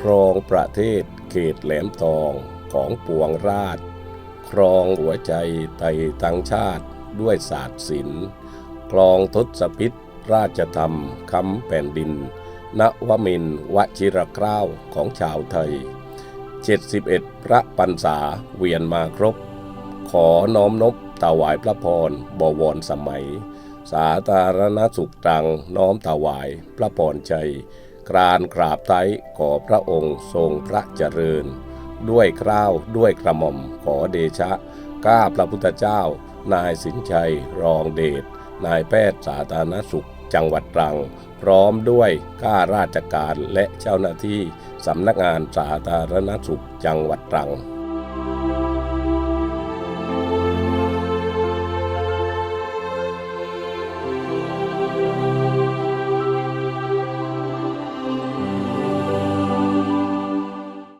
ครองประเทศเขตแหลมทองของปวงราช ครองหัวใจไทยทั้งชาติด้วยศาสตร์ศิลป์คลองทศพิษราชธรรมคำแผ่นดิน ณวมินวชิรเกล้าของชาวไทย 71 พระปันษาเวียนมาครบ ขอน้อมนบถวายพระพรบวรสมัย สาธารณสุขตรังน้อมถวายพระพรชัย กรานกราบไท้ขอพระองค์ทรงพระเจริญ ด้วยคราวด้วยกระหม่อมขอเดชะก้าพระพุทธเจ้า นายสินชัย รองเดชนายแพทย์สาธารณสุข จังหวัดตรัง พร้อมด้วยข้าราชการและเจ้าหน้าที่สำนักงานสาธารณสุขจังหวัดตรัง